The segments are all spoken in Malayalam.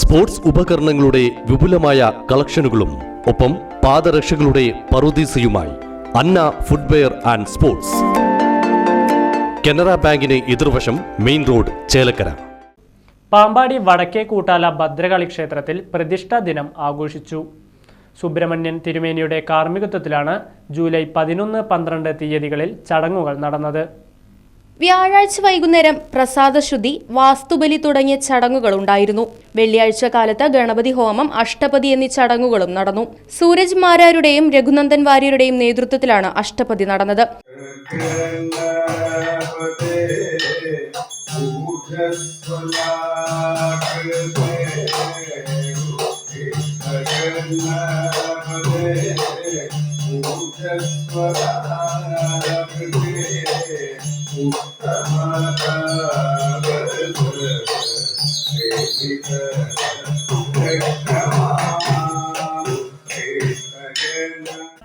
സ്പോർട്സ് ഉപകരണങ്ങളുടെ വിപുലമായ കളക്ഷനുകളും ഒപ്പം പാദരക്ഷകളുടെ പറുദീസയുമായി Anna footwear and sports. Canara ബാങ്കിന് എതിർവശം മെയിൻ റോഡ് ചേലക്കര. പാമ്പാടി വടക്കേ കൂട്ടാല ഭദ്രകാളി ക്ഷേത്രത്തിൽ പ്രതിഷ്ഠാ ദിനം ആഘോഷിച്ചു. സുബ്രഹ്മണ്യൻ തിരുമേനിയുടെ കാർമ്മികത്വത്തിലാണ് ജൂലൈ പതിനൊന്ന് പന്ത്രണ്ട് തീയതികളിൽ ചടങ്ങുകൾ നടന്നത്. വ്യാഴാഴ്ച വൈകുന്നേരം പ്രസാദശുദ്ധി വാസ്തുബലി തുടങ്ങിയ ചടങ്ങുകൾ ഉണ്ടായിരുന്നു വെള്ളിയാഴ്ച കാലത്ത് ഗണപതി ഹോമം അഷ്ടപതി എന്നീ ചടങ്ങുകളും നടന്നു. സൂരജ് മാരാരുടെയും രഘുനന്ദൻ വാര്യരുടെയും നേതൃത്വത്തിലാണ് അഷ്ടപതി നടന്നത്.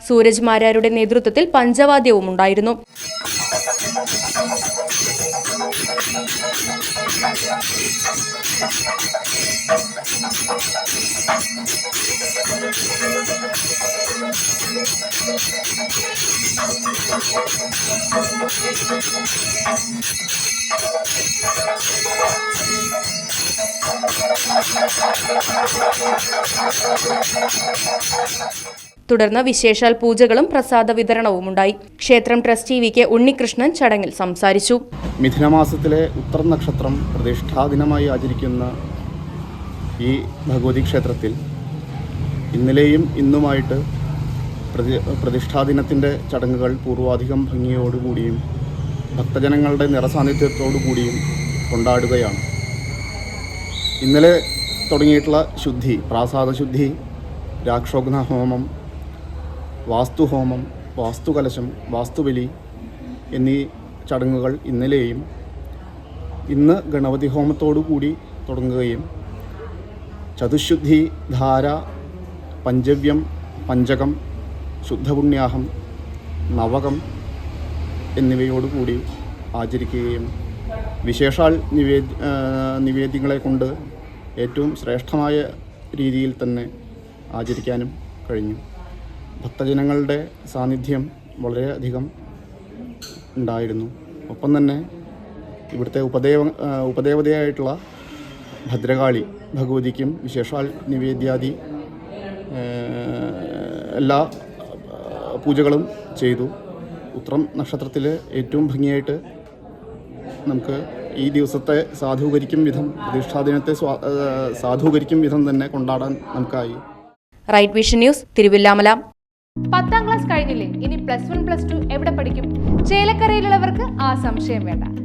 സൂരജ് മാരാരുടെ നേതൃത്വത്തിൽ പഞ്ചവാദ്യവും ഉണ്ടായിരുന്നു. തുടർന്ന് വിശേഷാൽ പൂജകളും പ്രസാദ വിതരണവും ഉണ്ടായി. ക്ഷേത്രം ട്രസ്റ്റി വി കെ ഉണ്ണികൃഷ്ണൻ ചടങ്ങിൽ സംസാരിച്ചു. മിഥുനമാസത്തിലെ ഉത്തര നക്ഷത്രം പ്രതിഷ്ഠാദിനമായി ആചരിക്കുന്ന ഈ ഭഗവതി ക്ഷേത്രത്തിൽ ഇന്നലെയും ഇന്നുമായിട്ട് പ്രതി പ്രതിഷ്ഠാദിനത്തിന്റെ ചടങ്ങുകൾ പൂർവാധികം ഭംഗിയോടുകൂടിയും ഭക്തജനങ്ങളുടെ നിറസാന്നിധ്യത്തോടു കൂടിയും കൊണ്ടാടുകയാണ്. ഇന്നലെ തുടങ്ങിയിട്ടുള്ള ശുദ്ധി പ്രാസാദ ശുദ്ധി രാക്ഷോഘ്ന ഹോമം വാസ്തുഹോമം വാസ്തുകലശം വാസ്തുബലി എന്നീ ചടങ്ങുകൾ ഇന്നലെയും ഇന്ന് ഗണപതി കൂടി തുടങ്ങുകയും ചതുശുദ്ധി ധാര പഞ്ചവ്യം പഞ്ചകം ശുദ്ധപുണ്യാഹം നവകം എന്നിവയോടുകൂടി ആചരിക്കുകയും വിശേഷാൽ നിവേദ നിവേദ്യങ്ങളെ കൊണ്ട് ഏറ്റവും ശ്രേഷ്ഠമായ രീതിയിൽ തന്നെ ആചരിക്കാനും കഴിഞ്ഞു. ഭക്തജനങ്ങളുടെ സാന്നിധ്യം വളരെയധികം ഉണ്ടായിരുന്നു. ഒപ്പം തന്നെ ഇവിടുത്തെ ഉപദേവ ഉപദേവതയായിട്ടുള്ള ഭദ്രകാളി ഭഗവതിക്കും വിശേഷാൽ നിവേദ്യാദി എല്ലാ പൂജകളും ചെയ്തു. ഉത്രം നക്ഷത്രത്തിൽ ഏറ്റവും ഭംഗിയായിട്ട് നമുക്ക് ഈ ദിവസത്തെ സാധൂകരിക്കും വിധം പ്രതിഷ്ഠാദിനത്തെ ദിനത്തെ സാധൂകരിക്കും വിധം തന്നെ കൊണ്ടാടാൻ നമുക്കായി. Right vision news Thiruvilwamala. പത്താം ക്ലാസ് കഴിഞ്ഞില്ലേ? ഇനി പ്ലസ് വൺ പ്ലസ് ടു എവിടെ പഠിക്കും? ചേലക്കരയിലുള്ളവർക്ക് ആ സംശയം വേണ്ട.